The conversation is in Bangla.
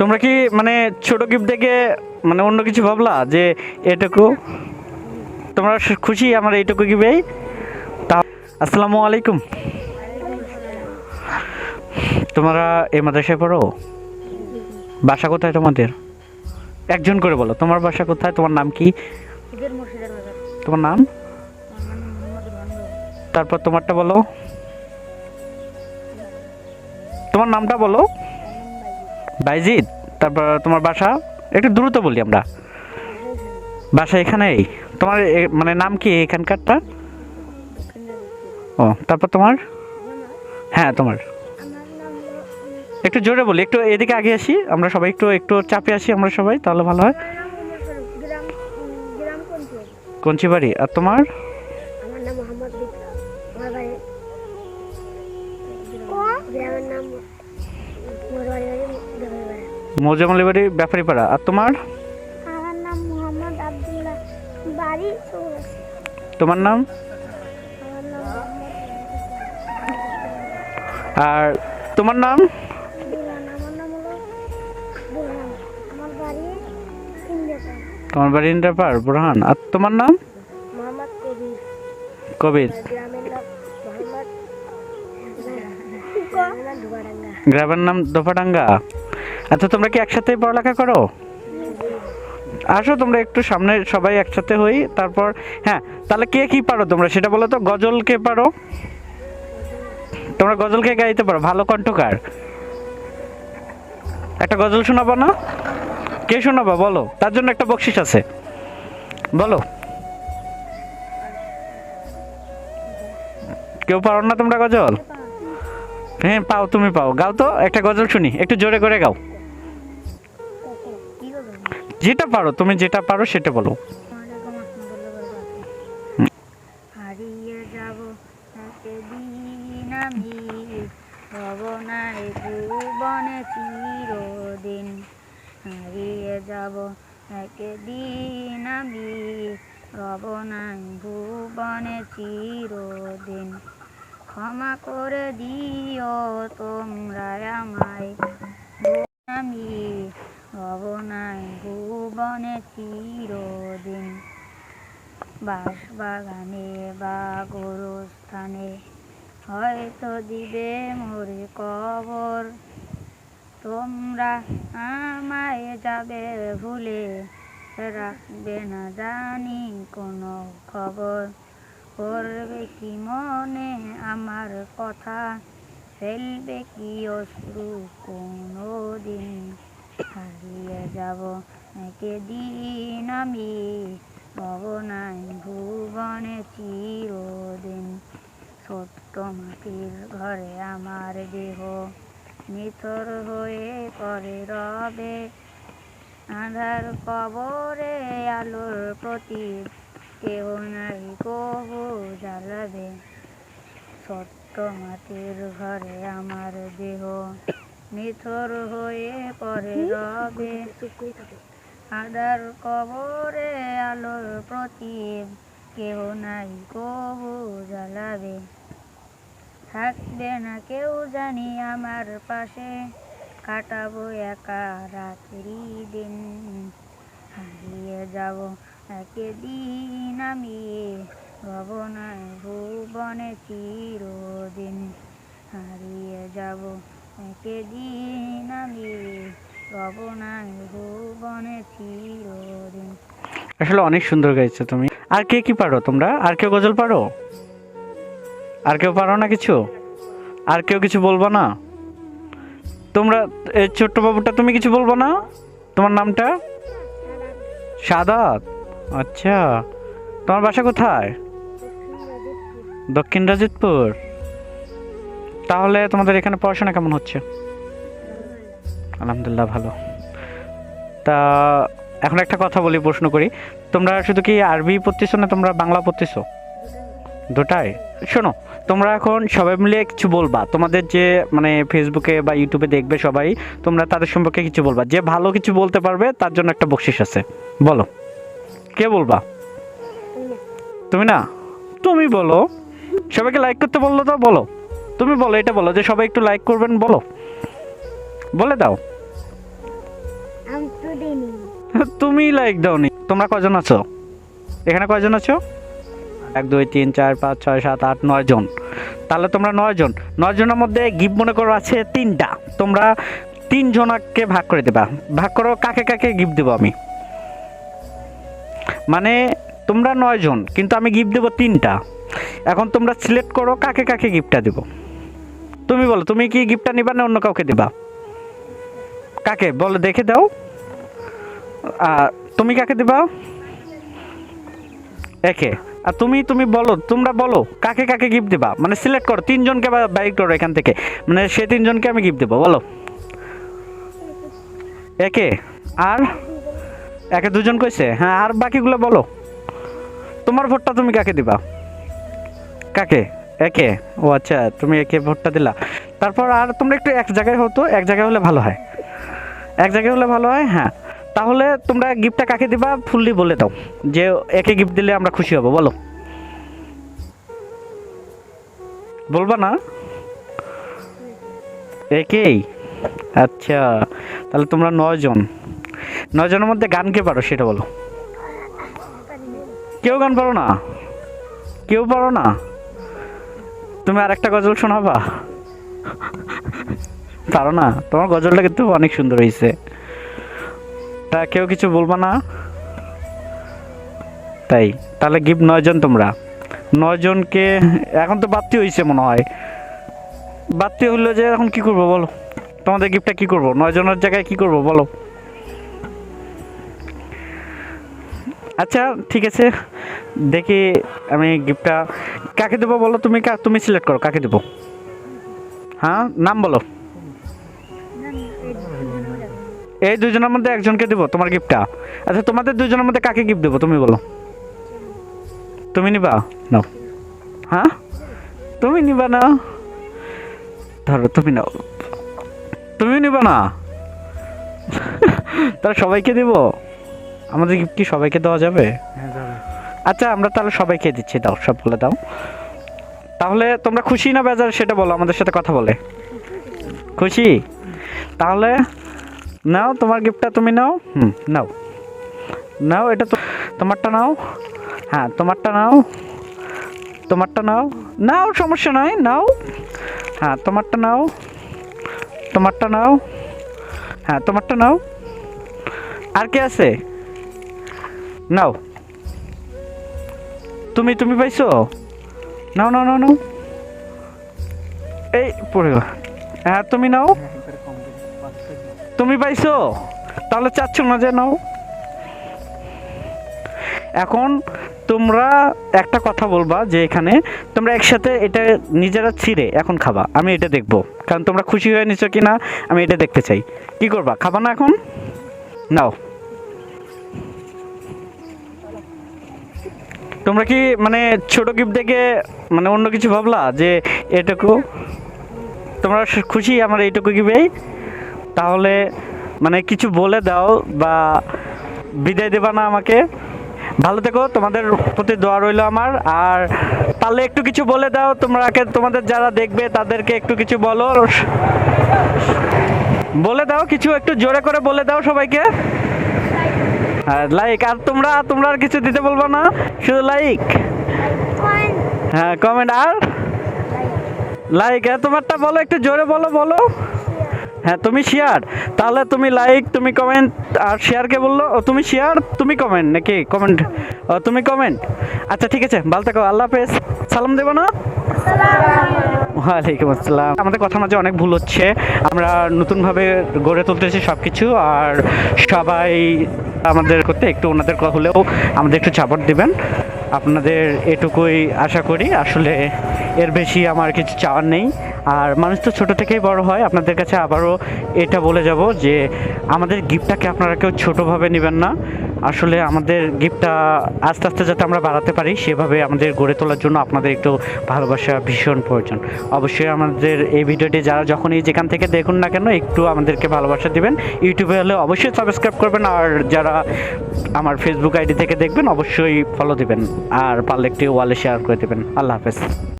তোমরা কি মানে ছোট গিফট থেকে মানে অন্য কিছু ভাবলা যে এটুকু? তোমরা খুশি আমার এইটুকু গিফট তা আসসালামু আলাইকুম। তোমরা এই মাদ্রাসায় পড়ো? বাসা কোথায় তোমাদের? একজন করে বলো তোমার বাসা কোথায়? তোমার নাম কি? তোমার নাম? তারপর তোমারটা বলো। তোমার নামটা বলো। বাইজিৎ তারপর তোমার বাসা? একটু দ্রুত বলি আমরা। বাসা এখানেই? তোমার মানে নাম কি এখানকারটা? ও, তারপর তোমার? হ্যাঁ তোমার। একটু জোরে বলি, একটু এদিকে আগে আসি, আমরা সবাই একটু একটু চাপে আসি আমরা সবাই, তাহলে ভালো হয়। কঞ্চি বাড়ি আর তোমার? আমার নাম মৌজামালি ব্যাপারী পাড়া আর তোমার? আমার নাম মোহাম্মদ আব্দুল্লাহ। বাড়ি তোমার নাম? আর তোমার নাম? তোমার বাড়ি ইন্টারপার বুরহান। আর তোমার নাম? মোহাম্মদ কবির। গ্রামের নাম দোফাডাঙ্গা। আচ্ছা তোমরা কি একসাথে পড়ালেখা করো? আসো, তোমরা একটু সামনে সবাই একসাথে হই, তারপর হ্যাঁ তাহলে কে কি পারো তোমরা? সেটা বলো তো, গজল কে পারো? তোমরা গজল কে গাইতে পারো? ভালো কণ্ঠকার। একটা গজল শোনাবো না? কে শোনাবা? বলো, তার জন্য একটা বকশিস আছে। বলো। কেউ পারো না তোমরা গজল? হ্যাঁ পাও, তুমি পাও। গাও তো, একটা গজল শুনি, একটু জোরে করে গাও। যেটা পারো, তুমি যেটা পারো সেটা বলো। হারিয়ে যাব ভুবনে হারিয়ে যাব ভুবনে ক্ষমা করে দিও তোমরা আমায়। আমি ভবনায় ভুবনে চিরদিন বাঁশবাগানে বা গোরস্থানে হয়তো দিবে মোরে কবর। তোমরা আমায় যাবে ভুলে রাখবে না জানি কোনো খবর। করবে কি মনে আমার কথা? ফেলবে কি অশ্রু কোনো দিন? হারিয়ে যাব একদিন আমি। ভবনায় ভুবনে চিরদিন ছোট্ট মাটির ঘরে আমার দেহ নিথর হয়ে পরে রবে। আধার কবরে আলোর প্রতীক কেউ নাই কবু জ্বালাবে। ছোট্ট মাটির ঘরে আমার দেহ নিথর হয়ে পরে রবে। আদার কবরে আলোর প্রতীক কেউ নাই কবু জ্বালাবে। থাকবে না কেউ জানি আমার পাশে, কাটাবো একা রাত্রি দিন। হারিয়ে যাব একদিন আমি ভবনায় ভুবনে চিরদিন। হারিয়ে যাব একদিন আমি আসলে অনেক সুন্দর গাইছো তুমি। আর কে কি পারো তোমরা? আর কেউ গজল পারো? আর কেউ পারো না কিছু? আর কেউ কিছু বলব না? তোমরা, এই ছোট্ট বাবুটা তুমি কিছু বলব না? তোমার নামটা? সাদাত। আচ্ছা। তোমার বাসা কোথায়? দক্ষিণ রাজিতপুর তাহলে তোমাদের এখানে পড়াশোনা কেমন হচ্ছে? আলহামদুলিল্লাহ ভালো। তা এখন একটা কথা বলি, প্রশ্ন করি। তোমরা শুধু কি আরবি পড়তেছো না তোমরা বাংলা পড়তেছো? দুটাই? শোনো, তোমরা এখন সবাই মিলে কিছু বলবা। তোমাদের যে মানে ফেসবুকে বা ইউটিউবে দেখবে সবাই, তোমরা তাদের সম্পর্কে কিছু বলবা। যে ভালো কিছু বলতে পারবে, তার জন্য একটা বকশিস আছে। বলো। কে বলবা? তুমি না? তুমি বলো। সবাইকে লাইক করতে বলল তো, বলো। তুমি বলো এটা বলো যে সবাই একটু লাইক করবেন বলো। বলে দাও। তুমি লাইক দাওনি। তোমরা কজন আছো? এখানে কয়জন আছো? এক দুই তিন চার পাঁচ ছয় সাত আট নয় জন। তাহলে তোমরা নয় জন। নয় জনের মধ্যে গিফট মনে করো আছে তিনটা। তোমরা তিন জনাকে ভাগ করে দেবা। ভাগ করো কাকে কাকে গিফট দেবো আমি। মানে তোমরা নয় জন কিন্তু আমি গিফট দেবো তিনটা। এখন তোমরা সিলেক্ট করো কাকে কাকে গিফটটা দেবো। তুমি বলো, তুমি কি গিফটটা নিবা না অন্য কাউকে দিবা? কাকে? বলো, দেখে দাও। আর তুমি কাকে দিবা? একে। আর তুমি তুমি বলো, তোমরা বলো, কাকে কাকে গিফট দিবা? মানে সিলেক্ট করো, তিনজনকে বাইক করো এখান থেকে। মানে সে তিনজনকে আমি গিফট দেবো, বলো। একে। আর? একে দুজন কইছে? হ্যাঁ আর বাকিগুলো বলো। তোমার ভোটটা তুমি কাকে দিবা? কাকে? একে? ও আচ্ছা তুমি একে ভোটটা দিলা। তারপর আর তোমরা একটু এক জায়গায় হতো, এক জায়গায় হলে ভালো হয়। এক জায়গায় হলে ভালো হয় হ্যাঁ। তাহলে তোমরা গিফটটা কাকে দিবা? ফুললি বলে দাও, যে একে গিফট দিলে আমরা খুশি হব, বলো। বলবা না? একেই? আচ্ছা তাহলে তোমরা নয়জন নয়জনের মধ্যে গান কে পারো সেটা বলো। কেউ গান পারো না? কেউ পারো না? তুমি আর একটা গজল শোনাবা? পারো না, তোমার গজলটা কিন্তু অনেক সুন্দর হয়েছে তা কেউ কিছু বলবা না? তাই, তাহলে গিফট নয়জন তোমরা। নয়জনকে, এখন তো বাড়তি হয়েছে মনে হয়। বাড়তি হইল যে এখন কি করব বলো? তোমাদের গিফটটা কি করব? নয়জনের জায়গায় কি করব বলো? আচ্ছা ঠিক আছে। দেখি আমি গিফটটা কাকে দেবো বলো? তুমি তুমি সিলেক্ট করো, কাকে দেবো? হ্যাঁ? নাম বলো। এই দুজনের মধ্যে একজনকে দেবো, তোমার গিফটটা আচ্ছা তোমাদের দুজনের মধ্যে কাকে গিফট দেবো তুমি বলো। তুমি নিবা? নাও। হ্যাঁ? তুমি নিবা না? ধরো, তুমি নাও। তুমি নিবা না? তাহলে সবাইকে দেবো? আমাদের গিফট কি সবাইকে দেওয়া যাবে? আচ্ছা আমরা তাহলে সবাইকে দিচ্ছি, দাও, সবগুলো দাও। তাহলে তোমরা খুশি না বেজার সেটা বলো, আমাদের সাথে কথা বলে। খুশি? তাহলে নাও, তোমার গিফটটা তুমি নাও। হুম, নাও। নাও, এটা তো তোমারটা নাও। হ্যাঁ তোমারটা নাও। তোমারটা নাও। নাও, সমস্যা নাই, নাও। হ্যাঁ তোমারটা নাও। তোমারটা নাও। হ্যাঁ তোমারটা নাও। আর কে আছে? নাও। তুমি তুমি পাইছো? নাও নাও নাও নাও। এই, পড়ে। হ্যাঁ তুমি নাও। তুমি পাইছো? তাহলে চাচ্ছ না যে নাও। এখন তোমরা একটা কথা বলবা যে এখানে তোমরা একসাথে এটা নিজেরা ছিঁড়ে এখন খাবা। আমি এটা দেখব। কারণ তোমরা খুশি হয়ে নিছো কি না আমি এটা দেখতে চাই। কি করবা? খাবা না এখন? নাও। তোমরা কি মানে ছোট গিফট দেখে মানে অন্য কিছু ভাবলা যে এটুকু? তোমরা খুশি আমার এইটুকু গিফেই তাহলে মানে কিছু বলে দাও বা বিদায় দেবা না আমাকে। ভালো থেকো, তোমাদের প্রতি দোয়া রইল আমার। আর তাহলে একটু কিছু বলে দাও, তোমরা তোমাদের যারা দেখবে তাদেরকে একটু কিছু বলো। বলে দাও, কিছু একটু জোরে করে বলে দাও সবাইকে। আর লাইক আর তোমরা তোমরা আর কিছু দিতে বলব না শুধু লাইক হ্যাঁ কমেন্ট আর? লাইক হ্যাঁ তোমারটা বলো একটু জোরে বলো বলো। হ্যাঁ তুমি শেয়ার তাহলে তুমি লাইক তুমি কমেন্ট আর শেয়ারকে বলল? ও তুমি শেয়ার তুমি কমেন্ট নাকি কমেন্ট ও তুমি কমেন্ট আচ্ছা ঠিক আছে ভালো থাকো আল্লাহ হাফেজ। সালাম দেবো না? ওয়ালাইকুম আসসালাম। আমাদের কথা মাঝে অনেক ভুল হচ্ছে। আমরা নতুনভাবে গড়ে তুলতেছি সব কিছু আর সবাই আমাদের করতে, একটু ওনাদের হলেও আমাদের একটু সাপোর্ট দিবেন। আপনাদের এটুকুই আশা করি। আসলে এর বেশি আমার কিছু চাওয়ার নেই। আর মানুষ তো ছোটো থেকেই বড় হয়, আপনাদের কাছে আবারও এটা বলে যাব যে আমাদের গিফটটাকে আপনারা কেউ ছোটোভাবে নেবেন না। আসলে আমাদের গিফটটা আস্তে আস্তে যাতে আমরা বাড়াতে পারি, সেভাবে আমাদের গড়ে তোলার জন্য আপনাদের একটু ভালোবাসা ভীষণ প্রয়োজন। অবশ্যই আমাদের এই ভিডিওটি যারা যখনই যেখান থেকে দেখুন না কেন, একটু আমাদেরকে ভালোবাসা দিবেন। ইউটিউবে হলে অবশ্যই সাবস্ক্রাইব করবেন, আর যারা আমার ফেসবুক আইডি থেকে দেখবেন, অবশ্যই ফলো দিবেন, আর পারলে একটি ওয়ালে শেয়ার করে দেবেন। আল্লাহ হাফেজ।